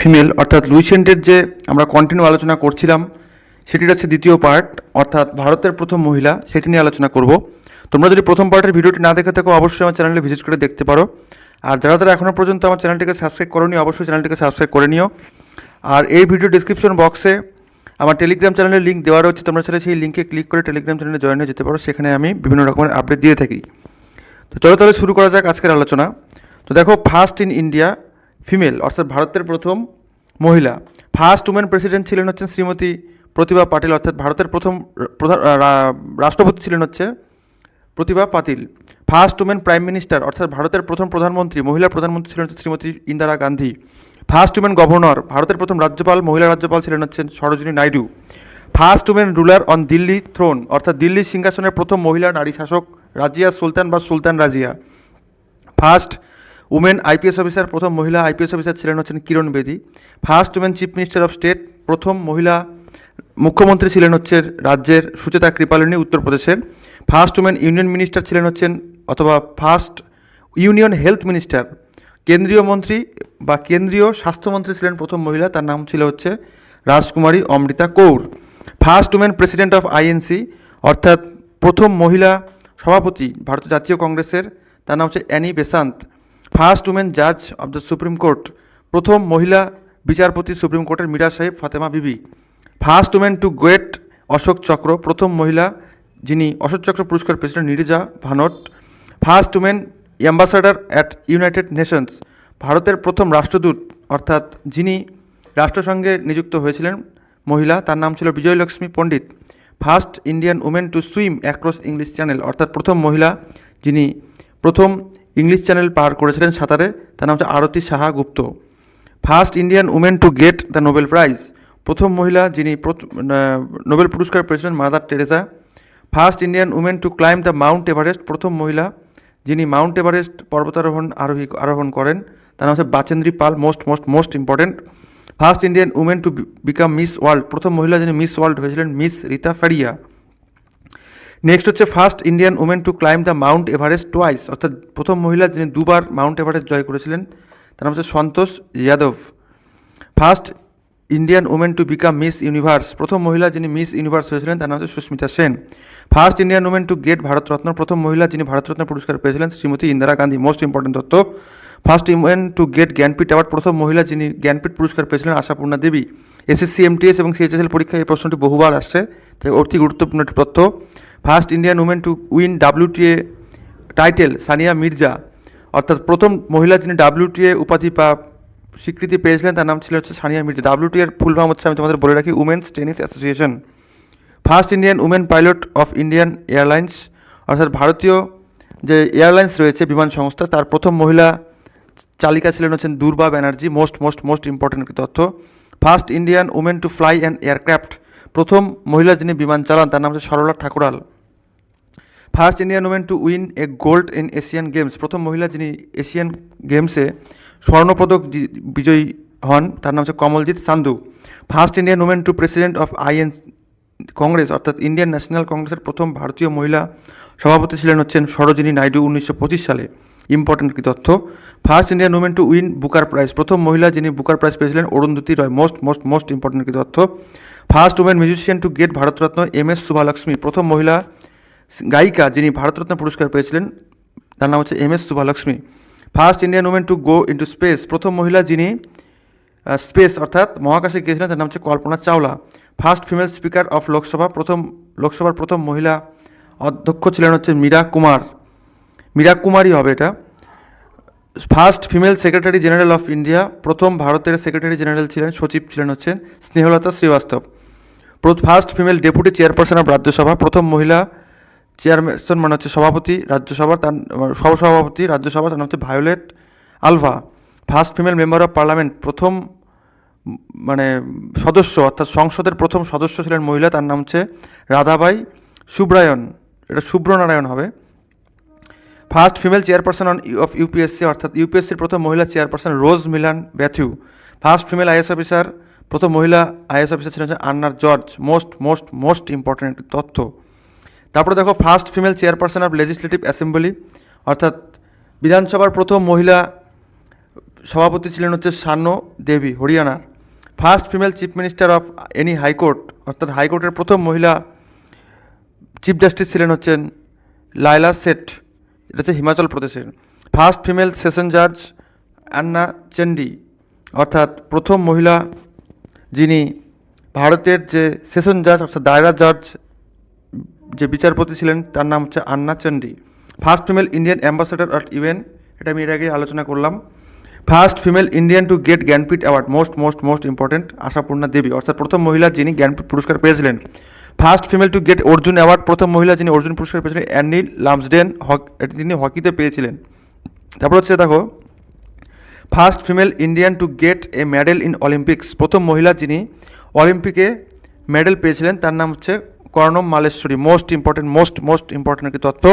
Female, অর্থাৎ লুইসেন্টের যে আমরা কন্টিনিউ আলোচনা করছিলাম, সেটির হচ্ছে দ্বিতীয় পার্ট অর্থাৎ ভারতের প্রথম মহিলা, সেটি নিয়ে আলোচনা করব। তোমরা যদি প্রথম পার্টের ভিডিওটি না দেখে থাকো, অবশ্যই আমার চ্যানেলে ভিজিট করে দেখতে পারো। আর যারা যারা এখনও পর্যন্ত আমার চ্যানেলটিকে সাবস্ক্রাইব করোনি, অবশ্যই চ্যানেলটিকে সাবস্ক্রাইব করে নিও। আর এই ভিডিও ডিসক্রিপশন বক্সে আমার টেলিগ্রাম চ্যানেলের লিঙ্ক দেওয়া রয়েছে, তোমরা চাইলে সেই লিঙ্কে ক্লিক করে টেলিগ্রাম চ্যানেলে জয়েন হয়ে যেতে পারো। সেখানে আমি বিভিন্ন রকমের আপডেট দিয়ে থাকি। তো চলো তাহলে শুরু করা যাক আজকের আলোচনা। তো দেখো ফার্স্ট ইন ইন্ডিয়া ফিমেল, অর্থাৎ ভারতের প্রথম মহিলা। ফার্স্ট উমেন প্রেসিডেন্ট ছিলেন হচ্ছেন শ্রীমতী প্রতিভা পাটিল, অর্থাৎ ভারতের প্রথম প্রধান রাষ্ট্রপতি ছিলেন হচ্ছে প্রতিভা পাতিল ফার্স্ট উমেন প্রাইম মিনিস্টার অর্থাৎ ভারতের প্রথম প্রধানমন্ত্রী, মহিলা প্রধানমন্ত্রী ছিলেন হচ্ছে Shrimati Indira Gandhi. First women governor ভারতের প্রথম রাজ্যপাল, মহিলা রাজ্যপাল ছিলেন হচ্ছেন Sarojini Naidu. First women ruler on Delhi throne অর্থাৎ দিল্লির সিংহাসনের প্রথম মহিলা, নারী শাসক রাজিয়া সুলতান বা Sultan Razia. First women IPS officer, প্রথম মহিলা আইপিএস অফিসার ছিলেন হচ্ছেন Kiran Bedi. First women chief minister of state, প্রথম মহিলা মুখ্যমন্ত্রী ছিলেন হচ্ছে রাজ্যের সুচেতা কৃপালিনী, উত্তরপ্রদেশের। ফার্স্ট উমেন ইউনিয়ন মিনিস্টার ছিলেন হচ্ছেন, অথবা ফার্স্ট ইউনিয়ন হেলথ মিনিস্টার। কেন্দ্রীয় মন্ত্রী বা কেন্দ্রীয় স্বাস্থ্যমন্ত্রী ছিলেন প্রথম মহিলা, তার নাম ছিল হচ্ছে Rajkumari Amrita Kaur. First women president of INC, অর্থাৎ প্রথম মহিলা সভাপতি, ভারতীয় জাতীয় কংগ্রেসের, তার নাম হচ্ছে অ্যানি বেসান্ত। ফার্স্ট উমেন জাজ অব দ্য সুপ্রিম কোর্ট, প্রথম মহিলা বিচারপতি সুপ্রিম কোর্টের Meera Sahib Fathima Bibi. First women to get Ashoka Chakra, প্রথম মহিলা যিনি অশোক চক্র পুরস্কার পেয়েছিলেন, Neerja Bhanot. First women ambassador at United Nations, ভারতের প্রথম রাষ্ট্রদূত, অর্থাৎ যিনি রাষ্ট্রসংঘে নিযুক্ত হয়েছিলেন, মহিলা, তার নাম ছিল Vijayalakshmi Pandit. First Indian women to swim across English channel, অর্থাৎ প্রথম মহিলা যিনি প্রথম ইংলিশ চ্যানেল পার করেছিলেন সাঁতারে। তার নাম হচ্ছে Arati Saha Gupta. First Indian women to get the Nobel prize. প্রথম মহিলা যিনি নোবেল পুরস্কার পেয়েছিলেন Mother Teresa. First Indian women to climb the Mount Everest. প্রথম মহিলা যিনি মাউন্ট এভারেস্ট পর্বতারোহণ আরোহী আরোহণ করেন। তার নাম হচ্ছে Bachendri Pal most most most important first Indian women to become Miss World. প্রথম মহিলা যিনি মিস ওয়ার্ল্ড হয়েছিলেন, মিস রীতা ফারিয়া। নেক্সট হচ্ছে first Indian women to climb the Mount Everest twice অর্থাৎ প্রথম মহিলা যিনি দুবার মাউন্ট এভারেস্ট জয় করেছিলেন, তার নাম হচ্ছে Santosh Yadav. First Indian women to become Miss Universe প্রথম মহিলা যিনি মিস ইউনিভার্স হয়েছিলেন, তার নাম হচ্ছে Sushmita Sen. First Indian women to get Bharat Ratna প্রথম মহিলা যিনি ভারতরত্ন পুরস্কার পেয়েছিলেন, শ্রীমতী ইন্দিরা গান্ধী। মোস্ট ইম্পর্টেন্ট তথ্য first women to get Jnanpith award প্রথম মহিলা যিনি জ্ঞানপীঠ পুরস্কার পেয়েছিলেন, আশাপূর্ণা দেবী। এসএসসি এমটিএস এবং সিএইচএসএল পরীক্ষায় এই প্রশ্নটি বহুবার আসছে। অতি গুরুত্বপূর্ণ একটি তথ্য first Indian women to win WTA title Sania Mirza. অর্থাৎ প্রথম মহিলা যিনি ডাব্লিউটিএ উপাধি বা স্বীকৃতি পেয়েছিলেন, তার নাম ছিল হচ্ছে সানিয়া মির্জা। ডাব্লিউটি এর ফুল ফর্ম হচ্ছে, আমি তোমাদের বলে রাখি, women's tennis association. First Indian women pilot of Indian Airlines, অর্থাৎ ভারতীয় যে এয়ারলাইন্স রয়েছে, বিমান সংস্থা, তার প্রথম মহিলা চালিকা ছিলেন হচ্ছেন Durba Banerjee, most most most important তথ্য। First Indian women to fly and aircraft প্রথম মহিলা যিনি বিমান চালান, তার নাম হচ্ছে Sarla Thakral. First Indian women to win a gold in Asian games প্রথম মহিলা যিনি এশিয়ান গেমসে স্বর্ণপদক বিজয়ী হন, তার নাম হচ্ছে Kamaljit Sandhu. First Indian women to president of IN Congress অর্থাৎ ইন্ডিয়ান ন্যাশনাল কংগ্রেসের প্রথম ভারতীয় মহিলা সভাপতি ছিলেন হচ্ছেন সরোজিনী নাইডু উনিশশো পঁচিশ সালে। ইম্পর্টেন্ট কি তথ্য? First Indian women to win Booker prize প্রথম মহিলা যিনি বুকার প্রাইজ পেয়েছিলেন, Arundhati Roy. Most most most important কি তথ্য? First women musician to get Bharat Ratna M S Subbulakshmi প্রথম মহিলা গায়িকা যিনি ভারতরত্ন পুরস্কার পেয়েছিলেন, তার নাম হচ্ছে M S Subbulakshmi first Indian women to go into space. প্রথম মহিলা যিনি স্পেস অর্থাৎ মহাকাশে গিয়েছিলেন, তার নাম হচ্ছে Kalpana Chawla. First female speaker of Lok Sabha, প্রথম, লোকসভার প্রথম মহিলা অধ্যক্ষ ছিলেন হচ্ছে মীরা কুমার। মীরা কুমারই হবে এটা। First female secretary general of India, প্রথম ভারতের সেক্রেটারি জেনারেল ছিলেন, সচিব ছিলেন হচ্ছেন Snehlata Srivastava. First female deputy chairperson of Rajya Sabha, প্রথম মহিলা চেয়ারপারসন মানে হচ্ছে সভাপতি রাজ্যসভার, তার সহসভাপতি রাজ্যসভা, তার নাম হচ্ছে Violet Alva. First female member of parliament, প্রথম মানে সদস্য, অর্থাৎ সংসদের প্রথম সদস্য ছিলেন মহিলা, তার নাম হচ্ছে রাধাবাই সুব্রায়ন এটা শুভ্রনারায়ণ হবে। First female chairperson on of UPSC অর্থাৎ ইউপিএসসির প্রথম মহিলা chairperson Rose Millian Bathew. First female IAS officer প্রথম মহিলা আইএস অফিসার ছিলেন আন্নার George, most most most important একটি তথ্য। তারপরে দেখো first female chairperson of legislative assembly, অর্থাৎ বিধানসভার প্রথম মহিলা সভাপতি ছিলেন হচ্ছে সান্ন দেবী হরিয়ানার first female chief minister of any high court অর্থাৎ হাইকোর্টের প্রথম মহিলা চিফ জাস্টিস ছিলেন হচ্ছেন লাইলা সেট এটা হচ্ছে হিমাচল প্রদেশের। ফার্স্ট ফিমেল সেশন জাজ আন্না চেন্ডি, অর্থাৎ প্রথম মহিলা যিনি ভারতের যে সেশন জাজ, অর্থাৎ দায়রা জাজ, যে বিচারপতি ছিলেন, তার নাম হচ্ছে Anna Chandy. First female Indian ambassador at UN এটা আমি এর আগে আলোচনা করলাম। First female Indian to get Jnanpith award most most most important Ashapurna Devi. অর্থাৎ প্রথম মহিলা যিনি জ্ঞানপীঠ পুরস্কার পেয়েছিলেন। First female to get Arjuna award প্রথম মহিলা যিনি অর্জুন পুরস্কার পেয়েছিলেন অ্যানি লামসডেন হক তিনি হকিতে পেয়েছিলেন। তারপর হচ্ছে দেখো first female Indian to get a medal in Olympics. প্রথম মহিলা যিনি অলিম্পিকে মেডেল পেয়েছিলেন, তার নাম হচ্ছে Karnam Malleswari. Most important, most most important একটি তথ্য?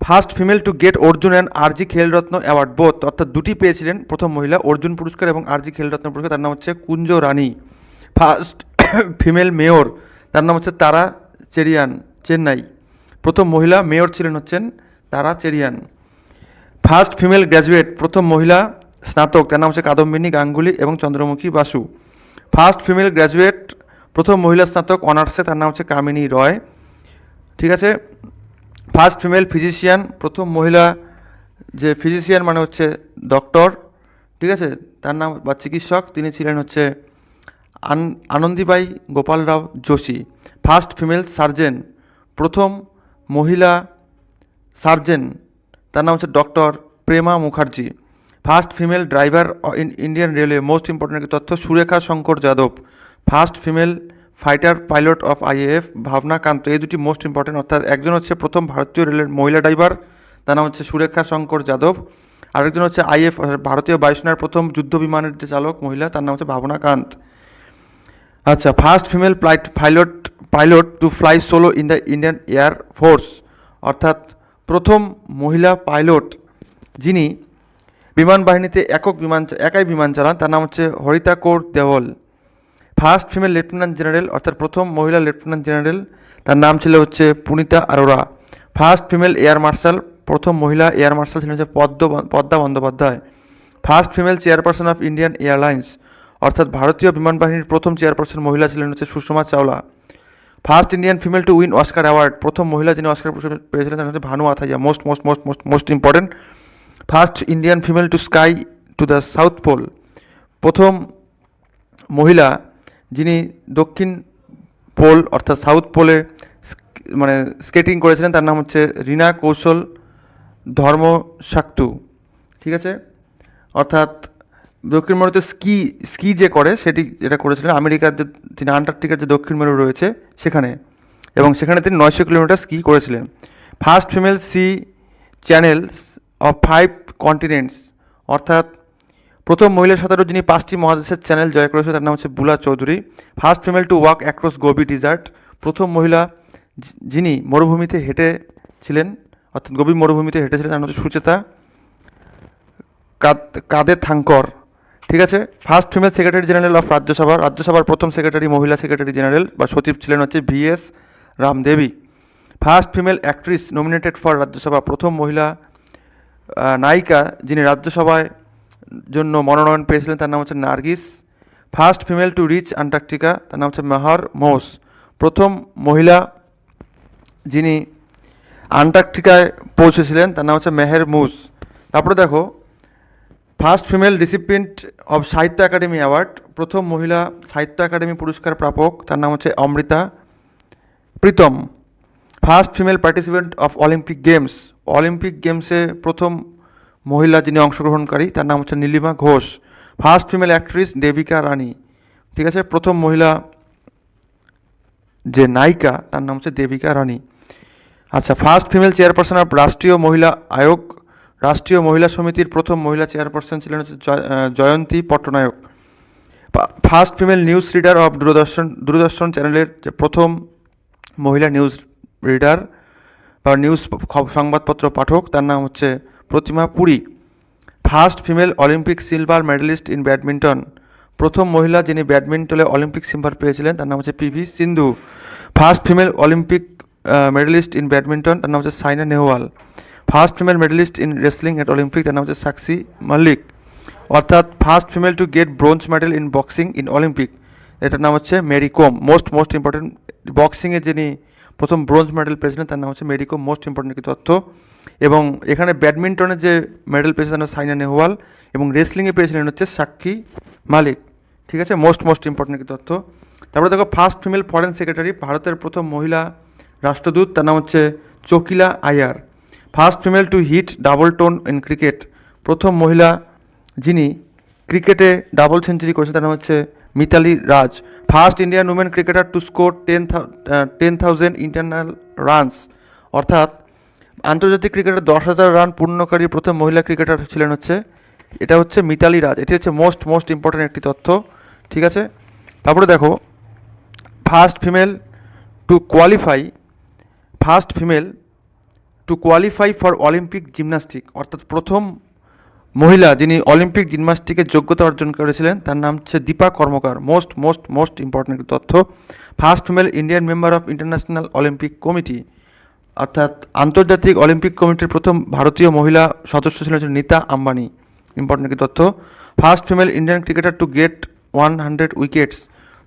First female to get Arjuna and RG Khel Ratna award. বোধ অর্থাৎ দুটি পেয়েছিলেন প্রথম মহিলা, অর্জুন পুরস্কার এবং আরজি খেলরত্ন পুরস্কার, তার নাম হচ্ছে Kunja Rani. First female mayor, তার নাম হচ্ছে তারা চেরিয়ান, চেন্নাই। প্রথম মহিলা মেয়র ছিলেন হচ্ছেন তারা চেরিয়ান। ফার্স্ট ফিমেল গ্র্যাজুয়েট, প্রথম মহিলা, স্নাতক, তার নাম হচ্ছে কাদম্বিনী, গাঙ্গুলি এবং Chandramukhi Basu. First female graduate, প্রথম মহিলা, স্নাতক, অনার্সে, তার নাম হচ্ছে কামিনী রয়। ঠিক আছে? ফার্স্ট ফিমেল ফিজিশিয়ান, প্রথম মহিলা, যে ফিজিশিয়ান মানে হচ্ছে ডক্টর। ঠিক আছে? তার নাম বা চিকিৎসক, তিনি ছিলেন হচ্ছে আন, Anandibai Gopalrao Joshi. First female surgeon, প্রথম মহিলা সার্জেন তার নাম হচ্ছে doctor Prema Mukherjee. First female driver in Indian railway most important তথ্য, Surekha Shankar Yadav. First female fighter pilot of IAF, Bhawana Kanth. এই দুটি মোস্ট ইম্পর্টেন্ট, অর্থাৎ একজন হচ্ছে প্রথম ভারতীয় রেলের মহিলা ড্রাইভার, তার নাম হচ্ছে সুরেখা শঙ্কর যাদব। আরেকজন হচ্ছে আইএফ ভারতীয় বায়ুসেনার প্রথম যুদ্ধ বিমানের যে চালক, মহিলা, তার নাম হচ্ছে ভাবনা কান্ত। আচ্ছা first female flight pilot pilot to fly solo in the Indian air force, অর্থাৎ প্রথম মহিলা পাইলট যিনি বিমান বাহিনীতে একক বিমান একাই বিমান চালান, তার নাম হচ্ছে Harita Kaur Deol first female lieutenant general অর্থাৎ প্রথম মহিলা লেফটেন্যান্ট জেনারেল তার নাম ছিল হচ্ছে Punita Arora. First female air marshal প্রথম মহিলা এয়ার মার্শাল ছিলেন হচ্ছে Padma Padma Bandopadhyay. First female chairperson of Indian airlines অর্থাৎ ভারতীয় বিমান বাহিনীর প্রথম চেয়ারপারসন মহিলা ছিলেন হচ্ছে Sushma Chawla. First Indian female to win Oscar award. প্রথম মহিলা যিনি অস্কার পেয়েছিলেন তার হচ্ছে Bhanu Athaiya most most most most most important first Indian female to ski to the south pole. প্রথম মহিলা যিনি দক্ষিণ পোল অর্থাৎ সাউথ পোলে মানে স্কেটিং করেছিলেন তার নাম হচ্ছে রিনা কৌশল ধর্ম শাক্তু ঠিক আছে? অর্থাৎ দক্ষিণ মেরুতে স্কি স্কি যে করে, সেটি যেটা করেছিলেন আমেরিকার যে, তিনি আন্টার্কটিকার যে দক্ষিণ মেরু রয়েছে সেখানে, এবং সেখানে তিনি নয়শো কিলোমিটার স্কি করেছিলেন। First female sea channels of five continents অর্থাৎ প্রথম মহিলা সাঁতারু যিনি পাঁচটি মহাদেশের চ্যানেল জয় করেছে তার নাম হচ্ছে Bula Chowdhury. First female to walk across Gobi desert প্রথম মহিলা যিনি মরুভূমিতে হেঁটেছিলেন, অর্থাৎ গভীর মরুভূমিতে হেঁটেছিলেন, তার নাম হচ্ছে সুচেতা কাদ- কাদের থাঙ্কর ঠিক আছে? First female secretary general of Rajya Sabha রাজ্যসভার প্রথম সেক্রেটারি মহিলা সেক্রেটারি জেনারেল বা সচিব ছিলেন হচ্ছে V S Ramadevi first female actress nominated for Rajya Sabha প্রথম মহিলা নায়িকা যিনি রাজ্যসভায় জন্য মনোনয়ন পেয়েছিলেন তার নাম হচ্ছে Nargis. First female to reach Antarctica তার নাম হচ্ছে মেহর মোস প্রথম মহিলা যিনি আন্টার্কটিকায় পৌঁছেছিলেন, তার নাম হচ্ছে মেহের মুস তারপরে দেখো first female recipient of Sahitya Akademi award, প্রথম মহিলা সাহিত্য একাডেমি পুরস্কার প্রাপক, তার নাম হচ্ছে Amrita Pritam. First female participant of Olympic games, Olympic গেমসে প্রথম মহিলা যিনি অংশগ্রহণকারী, তার নাম হচ্ছে Nilima Ghose. First female actress Devika Rani, ঠিক আছে? প্রথম মহিলা যে নায়িকা, তার নাম হচ্ছে দেবিকা রানী। আচ্ছা ফার্স্ট ফিমেল চেয়ারপারসন অফ রাষ্ট্রীয় মহিলা আয়োগ রাষ্ট্রীয় মহিলা সমিতির প্রথম মহিলা চেয়ারপারসন ছিলেন Jayanti Patnaik. First female news reader of Doordarshan Doordarshan চ্যানেলের যে প্রথম মহিলা নিউজ রিডার বা নিউজ সংবাদপত্র পাঠক, তার নাম হচ্ছে Pratima Puri. First female Olympic silver medallist in badminton. প্রথম মহিলা যিনি ব্যাডমিন্টনে অলিম্পিক সিলভার পেয়েছিলেন, তার নাম হচ্ছে PV Sindhu. First female Olympic medalist in badminton, তার নাম হচ্ছে Saina Nehwal. First female medalist in wrestling at Olympic তার নাম হচ্ছে সাক্ষী মল্লিক। অর্থাৎ first female to get bronze medal in boxing in Olympic এটার নাম হচ্ছে Mary Kom most most important বক্সিংয়ে যিনি প্রথম ব্রোঞ্জ মেডেল পেয়েছিলেন, তার নাম হচ্ছে মেরি কোম মোস্ট ইম্পর্টেন্ট একটি তথ্য। এবং এখানে ব্যাডমিন্টনে যে মেডেল পেয়েছিলেন সাইনা নেহওয়াল। এবং রেসলিংয়ে পেয়েছিলেন হচ্ছে সাক্ষী মালিক। ঠিক আছে? মোস্ট মোস্ট ইম্পর্টেন্ট একটি তথ্য। তারপরে দেখো ফার্স্ট ফিমেল ফরেন সেক্রেটারি ভারতের প্রথম মহিলা রাষ্ট্রদূত, তার নাম হচ্ছে Chokila Iyer. First female to hit double ton in cricket. প্রথম মহিলা যিনি ক্রিকেটে ডাবল সেঞ্চুরি করেছে তার নাম হচ্ছে Mithali Raj. First Indian women cricketer to score ten ten thousand internal runs. অর্থাৎ আন্তর্জাতিক ক্রিকেটের দশ হাজার রান পূর্ণকারী প্রথম মহিলা ক্রিকেটার ছিলেন হচ্ছে, এটা হচ্ছে মিতালি রাজ। এটি হচ্ছে মোস্ট মোস্ট ইম্পর্ট্যান্ট একটি তথ্য, ঠিক আছে? তারপরে দেখো, first female to qualify, first female to qualify for Olympic gymnastic অর্থাৎ প্রথম মহিলা যিনি অলিম্পিক জিমন্যাস্টিকের যোগ্যতা অর্জন করেছিলেন, তার নাম হচ্ছে Dipa Karmakar. Most most most important তথ্য। First female Indian member of international Olympic committee অর্থাৎ আন্তর্জাতিক অলিম্পিক কমিটির প্রথম ভারতীয় মহিলা সদস্য ছিলেন নীতা আম্বানি। ইম্পর্টেন্ট একটি তথ্য। First female Indian cricketer to get one hundred wickets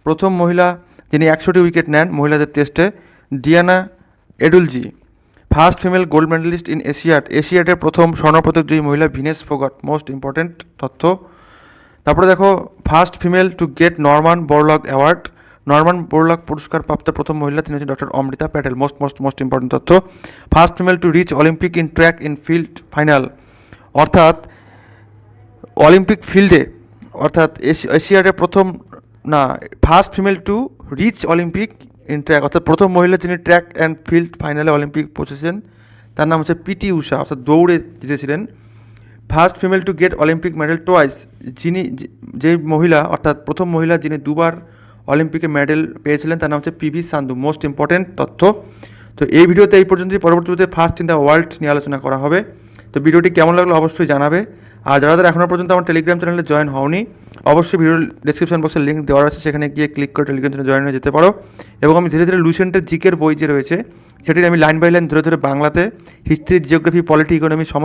প্রথম মহিলা যিনি একশোটি উইকেট নেন মহিলাদের টেস্টে Diana Edulji first female gold medallist in Asiad এশিয়াডের প্রথম স্বর্ণপদক জয়ী মহিলা ভিনেস ফোগট, মোস্ট ইম্পর্টেন্ট তথ্য। তারপরে দেখো, first female to get Norman Borlaug award. Norman Borlaug পুরস্কার প্রাপ্ত প্রথম মহিলা তিনি হচ্ছেন doctor Amrita Patel, most most most important তথ্য। First female to reach Olympic in track in field final. অর্থাৎ, অলিম্পিক ফিল্ডে, অর্থাৎ এশি- এশিয়াডের প্রথম, না, first female to reach Olympic in track অর্থাৎ প্রথম মহিলা যিনি ট্র্যাক অ্যান্ড ফিল্ড ফাইনালে অলিম্পিক পৌঁছেছেন তার নাম হচ্ছে পিটি উষা অর্থাৎ দৌড়ে জিতেছিলেন। First female to get Olympic medal twice যিনি, যে- মহিলা, অর্থাৎ প্রথম মহিলা যিনি দুবার অলিম্পিকে মেডেল পেয়েছিলেন, তার নাম হচ্ছে পিভি সান্ধু মোস্ট ইম্পর্টেন্ট তথ্য। তো এই ভিডিওতে এই পর্যন্তই পরবর্তীতে ফার্স্ট ইন দ্য ওয়ার্ল্ড নিয়ে আলোচনা করা হবে। তো ভিডিওটি কেমন লাগল অবশ্যই জানাবে। আর যারা যারা এখনও পর্যন্ত আমার টেলিগ্রাম চ্যানেলে জয়েন হওনি অবশ্যই ভিডিও ডিসক্রিপশন বক্সে লিঙ্ক দেওয়া আছে সেখানে গিয়ে ক্লিক করে টেলিগ্রাম চ্যানেল জয়েন হয়ে যেতে পারো। এবং আমি ধীরে ধীরে লুসেন্টের জিকের বই যে রয়েছে, সেটির আমি লাইন বাই লাইন ধরে ধরে বাংলাতে হিস্ট্রি জিওগ্রাফি পলিটি ইকোনমি সম